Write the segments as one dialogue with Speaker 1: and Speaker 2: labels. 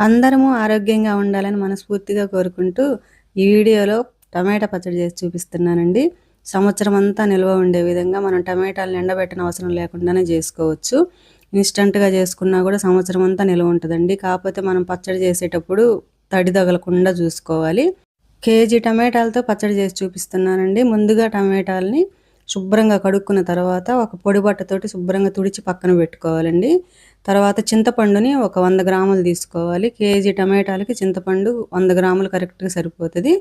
Speaker 1: అందరము ఆరోగ్యంగా ఉండాలని మనస్ఫూర్తిగా కోరుకుంటూ ఈ వీడియోలో టమాటా పచ్చడి చేసి చూపిస్తున్నానండి. సంవత్సరం అంతా నిల్వ ఉండే విధంగా మనం టమాటాలను ఎండబెట్టిన అవసరం లేకుండానే చేసుకోవచ్చు. ఇన్స్టంట్గా చేసుకున్నా కూడా సంవత్సరం అంతా నిల్వ ఉంటుందండి. కాకపోతే మనం పచ్చడి చేసేటప్పుడు తడి తగలకుండా చూసుకోవాలి. కేజీ టమాటాలతో పచ్చడి చేసి చూపిస్తున్నానండి. ముందుగా టమాటాలని శుభ్రంగా కడుక్కున్న తర్వాత ఒక పొడి బట్టతోటి శుభ్రంగా తుడిచి పక్కన పెట్టుకోవాలండి. తర్వాత చింతపండుని ఒక వంద గ్రాములు తీసుకోవాలి. కేజీ టమాటాలకి చింతపండు వంద గ్రాములు కరెక్ట్గా సరిపోతుంది.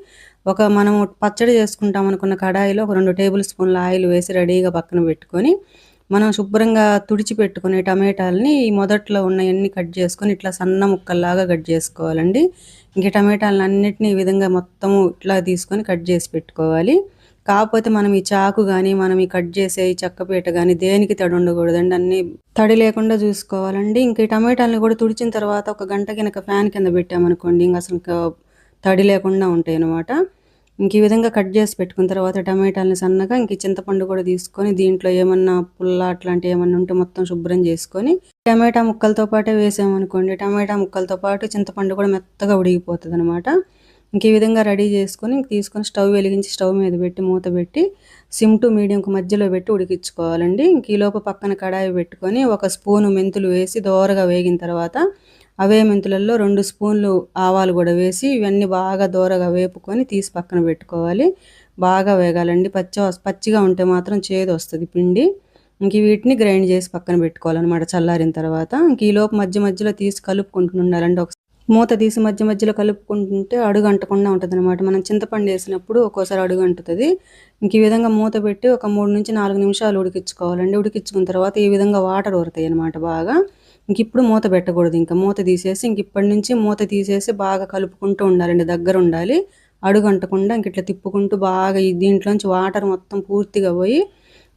Speaker 1: ఒక మనం పచ్చడి చేసుకుంటాం అనుకున్న కడాయిలో ఒక రెండు టేబుల్ స్పూన్ల ఆయిల్ వేసి రెడీగా పక్కన పెట్టుకొని మనం శుభ్రంగా తుడిచి పెట్టుకునే టమాటాలని ఈ మొదట్లో ఉన్నవన్నీ కట్ చేసుకొని ఇట్లా సన్న ముక్కల్లాగా కట్ చేసుకోవాలండి. ఇంక టమాటాలను అన్నిటిని ఈ విధంగా మొత్తము ఇట్లా తీసుకొని కట్ చేసి పెట్టుకోవాలి. కాకపోతే మనం ఈ చాకు కానీ మనం ఈ కట్ చేసే ఈ చెక్కపీట కానీ దేనికి తడి ఉండకూడదండి? అన్ని తడి లేకుండా చూసుకోవాలండి. ఇంక ఈ టమాటాలను కూడా తుడిచిన తర్వాత ఒక గంట కనుక ఫ్యాన్ కింద పెట్టామనుకోండి ఇంక అసలు తడి లేకుండా ఉంటాయి అనమాట ఇంక ఈ విధంగా కట్ చేసి పెట్టుకున్న తర్వాత టమాటాలని సన్నగా ఇంక చింతపండు కూడా తీసుకొని దీంట్లో ఏమన్నా పుల్ల అట్లాంటివి ఏమన్నా ఉంటే మొత్తం శుభ్రం చేసుకొని టమాటా ముక్కలతో పాటే వేసామనుకోండి టమాటా ముక్కలతో పాటు చింతపండు కూడా మెత్తగా ఉడిగిపోతుంది అనమాట ఇంక ఈ విధంగా రెడీ చేసుకొని తీసుకొని స్టవ్ వెలిగించి స్టవ్ మీద పెట్టి మూత పెట్టి సిమ్ టు మీడియంకు మధ్యలో పెట్టి ఉడికించుకోవాలండి. ఇంక ఈలోపు పక్కన కడాయి పెట్టుకొని ఒక స్పూను మెంతులు వేసి దోరగా వేగిన తర్వాత అవే మెంతులలో రెండు స్పూన్లు ఆవాలు కూడా వేసి ఇవన్నీ బాగా దోరగా వేపుకొని తీసి పక్కన పెట్టుకోవాలి. బాగా వేగాలండి. పచ్చి పచ్చిగా ఉంటే మాత్రం చేదు వస్తుంది పిండి. ఇంక వీటిని గ్రైండ్ చేసి పక్కన పెట్టుకోవాలన్నమాట చల్లారిన తర్వాత. ఇంక ఈ లోపు మధ్య మధ్యలో తీసి కలుపుకుంటూ ఉండాలండి మూత తీసి మధ్య మధ్యలో కలుపుకుంటుంటే అడుగు అంటకుండా ఉంటుంది అనమాట మనం చింతపండు వేసినప్పుడు ఒక్కోసారి అడుగు అంటుతుంది ఇంక ఈ విధంగా మూత పెట్టి ఒక మూడు నుంచి నాలుగు నిమిషాలు ఉడికించుకోవాలండి. ఉడికించుకున్న తర్వాత ఈ విధంగా వాటర్ ఊరుతాయి అనమాట బాగా. ఇంక ఇప్పుడు మూత పెట్టకూడదు ఇంకా. మూత తీసేసి ఇంక ఇప్పటి నుంచి మూత తీసేసి బాగా కలుపుకుంటూ ఉండాలండి. దగ్గర ఉండాలి. అడుగు అంటకుండా ఇంక ఇట్లా తిప్పుకుంటూ బాగా దీంట్లోంచి వాటర్ మొత్తం పూర్తిగా పోయి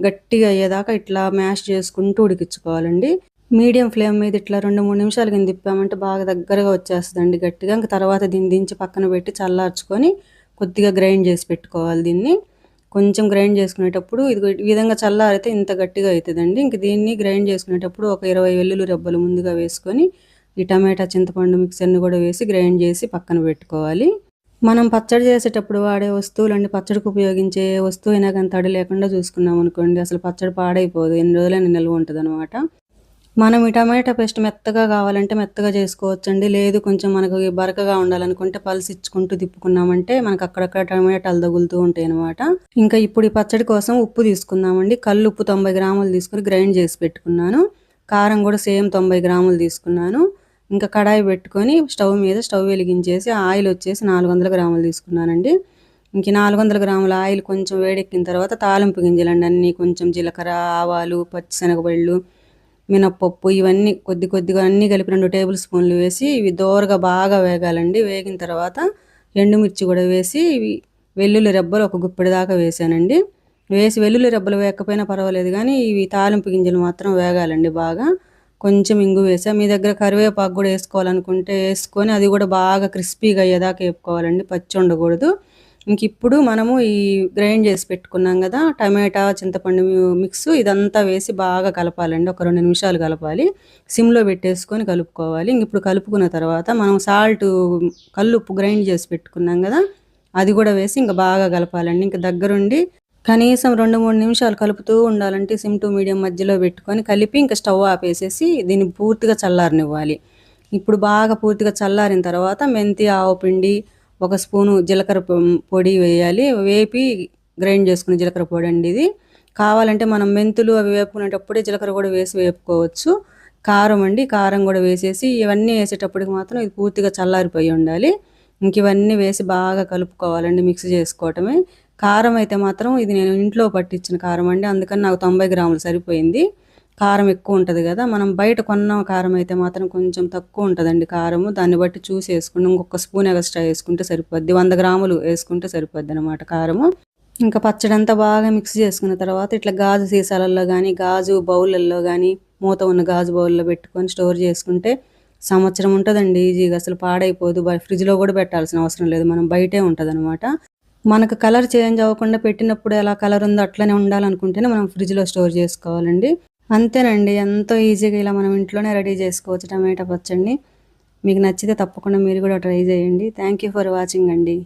Speaker 1: గట్టిగా అయ్యేదాకా ఇట్లా మ్యాష్ చేసుకుంటూ ఉడికించుకోవాలండి. మీడియం ఫ్లేమ్ మీద ఇట్లా రెండు మూడు నిమిషాలు కింద తిప్పామంటే బాగా దగ్గరగా వచ్చేస్తుందండి గట్టిగా. ఇంక తర్వాత దీన్ని దించి పక్కన పెట్టి చల్లార్చుకొని కొద్దిగా గ్రైండ్ చేసి పెట్టుకోవాలి దీన్ని. కొంచెం గ్రైండ్ చేసుకునేటప్పుడు ఇది ఈ విధంగా చల్లారితే ఇంత గట్టిగా అవుతుందండి ఇంక దీన్ని గ్రైండ్ చేసుకునేటప్పుడు ఒక ఇరవై వెల్లుల్లి రెబ్బలు ముందుగా వేసుకొని ఈ టమాటా చింతపండు మిక్సర్ని కూడా వేసి గ్రైండ్ చేసి పక్కన పెట్టుకోవాలి. మనం పచ్చడి చేసేటప్పుడు వాడే వస్తువులు అండి పచ్చడికి ఉపయోగించే వస్తువు అయినా కానీ తడి లేకుండా చూసుకున్నాం అనుకోండి అసలు పచ్చడి పాడైపోదు. ఎన్ని రోజులైనా నిల్వ ఉంటుంది అనమాట మనం ఈ టమాటా పేస్ట్ మెత్తగా కావాలంటే మెత్తగా చేసుకోవచ్చండి. లేదు కొంచెం మనకు బరకగా ఉండాలనుకుంటే పల్స్ ఇచ్చుకుంటూ తిప్పుకున్నామంటే మనకు అక్కడక్కడ టమాటాలు తగులుతూ ఉంటాయి అనమాట ఇంకా ఇప్పుడు ఈ పచ్చడి కోసం ఉప్పు తీసుకుందామండి. కళ్ళు ఉప్పు తొంభై గ్రాములు తీసుకుని గ్రైండ్ చేసి పెట్టుకున్నాను. కారం కూడా సేమ్ తొంభై గ్రాములు తీసుకున్నాను. ఇంకా కడాయి పెట్టుకొని స్టవ్ మీద స్టవ్ వెలిగించేసి ఆయిల్ వచ్చేసి నాలుగు వందల గ్రాములు తీసుకున్నానండి. ఇంక నాలుగు వందల గ్రాముల ఆయిల్ కొంచెం వేడెక్కిన తర్వాత తాలింపు గింజలండి అన్నీ. కొంచెం జీలకర్ర ఆవాలు పచ్చిశనగపళ్ళు మినప్పప్పు ఇవన్నీ కొద్ది కొద్దిగా అన్నీ కలిపి రెండు టేబుల్ స్పూన్లు వేసి ఇవి దోరగా బాగా వేగాలండి. వేగిన తర్వాత ఎండుమిర్చి కూడా వేసి ఇవి వెల్లుల్లి రెబ్బలు ఒక గుప్పిడి దాకా వేసానండి. వేసి వెల్లుల్లి రెబ్బలు వేయకపోయినా పర్వాలేదు కానీ ఇవి తాలింపు గింజలు మాత్రం వేగాలండి బాగా. కొంచెం ఇంగు వేసా. మీ దగ్గర కరివేపాకు కూడా వేసుకోవాలనుకుంటే వేసుకొని అది కూడా బాగా క్రిస్పీగా అయ్యేదాకా వేపుకోవాలండి. పచ్చి ఉండకూడదు. ఇంక ఇప్పుడు మనము ఈ గ్రైండ్ చేసి పెట్టుకున్నాం కదా టమాటా చింతపండు మిక్స్ ఇదంతా వేసి బాగా కలపాలండి. ఒక రెండు నిమిషాలు కలపాలి. సిమ్లో పెట్టేసుకొని కలుపుకోవాలి. ఇంక ఇప్పుడు కలుపుకున్న తర్వాత మనం సాల్ట్ కల్లుప్పు గ్రైండ్ చేసి పెట్టుకున్నాం కదా అది కూడా వేసి ఇంకా బాగా కలపాలండి. ఇంకా దగ్గరుండి కనీసం రెండు మూడు నిమిషాలు కలుపుతూ ఉండాలంటే సిమ్ టు మీడియం మధ్యలో పెట్టుకొని కలిపి ఇంకా స్టవ్ ఆపేసేసి దీన్ని పూర్తిగా చల్లారనివ్వాలి. ఇప్పుడు బాగా పూర్తిగా చల్లారిన తర్వాత మెంతి ఆవు పిండి ఒక స్పూను జీలకర్ర పొడి వేయాలి. వేపి గ్రైండ్ చేసుకుని జీలకర్ర పొడి అండి ఇది. కావాలంటే మనం మెంతులు అవి వేపుకునేటప్పుడే జీలకర్ర కూడా వేసి వేపుకోవచ్చు. కారం అండి కారం కూడా వేసేసి ఇవన్నీ వేసేటప్పటికి మాత్రం ఇది పూర్తిగా చల్లారిపోయి ఉండాలి. ఇంక ఇవన్నీ వేసి బాగా కలుపుకోవాలండి మిక్స్ చేసుకోవటమే. కారం అయితే మాత్రం ఇది నేను ఇంట్లో పట్టించిన కారం అండి అందుకని నాకు తొంభై గ్రాములు సరిపోయింది. కారం ఎక్కువ ఉంటుంది కదా మనం బయట కొన్న కారం అయితే మాత్రం కొంచెం తక్కువ ఉంటుందండి కారము. దాన్ని బట్టి చూసి వేసుకుని ఇంకొక స్పూన్ ఎక్స్ట్రా వేసుకుంటే సరిపోద్ది. వంద గ్రాములు వేసుకుంటే సరిపోద్ది అనమాట కారము. ఇంకా పచ్చడి అంతా బాగా మిక్స్ చేసుకున్న తర్వాత ఇట్లా గాజు సీసాలలో కానీ గాజు బౌళ్ళల్లో కానీ మూత ఉన్న గాజు బౌల్లో పెట్టుకొని స్టోర్ చేసుకుంటే సంవత్సరం ఉంటుందండి. ఈజీగా అసలు పాడైపోదు. ఫ్రిడ్జ్లో కూడా పెట్టాల్సిన అవసరం లేదు. మనం బయటే ఉంటుంది అనమాట మనకు కలర్ చేంజ్ అవ్వకుండా పెట్టినప్పుడు ఎలా కలర్ ఉందో అట్లనే ఉండాలనుకుంటేనే మనం ఫ్రిడ్జ్లో స్టోర్ చేసుకోవాలండి. అంతేనండి. ఎంతో ఈజీగా ఇలా మనం ఇంట్లోనే రెడీ చేసుకోవచ్చు టమాటా పచ్చడిని. మీకు నచ్చితే తప్పకుండా మీరు కూడా ట్రై చేయండి. థ్యాంక్ యూ ఫర్ వాచింగ్ అండి.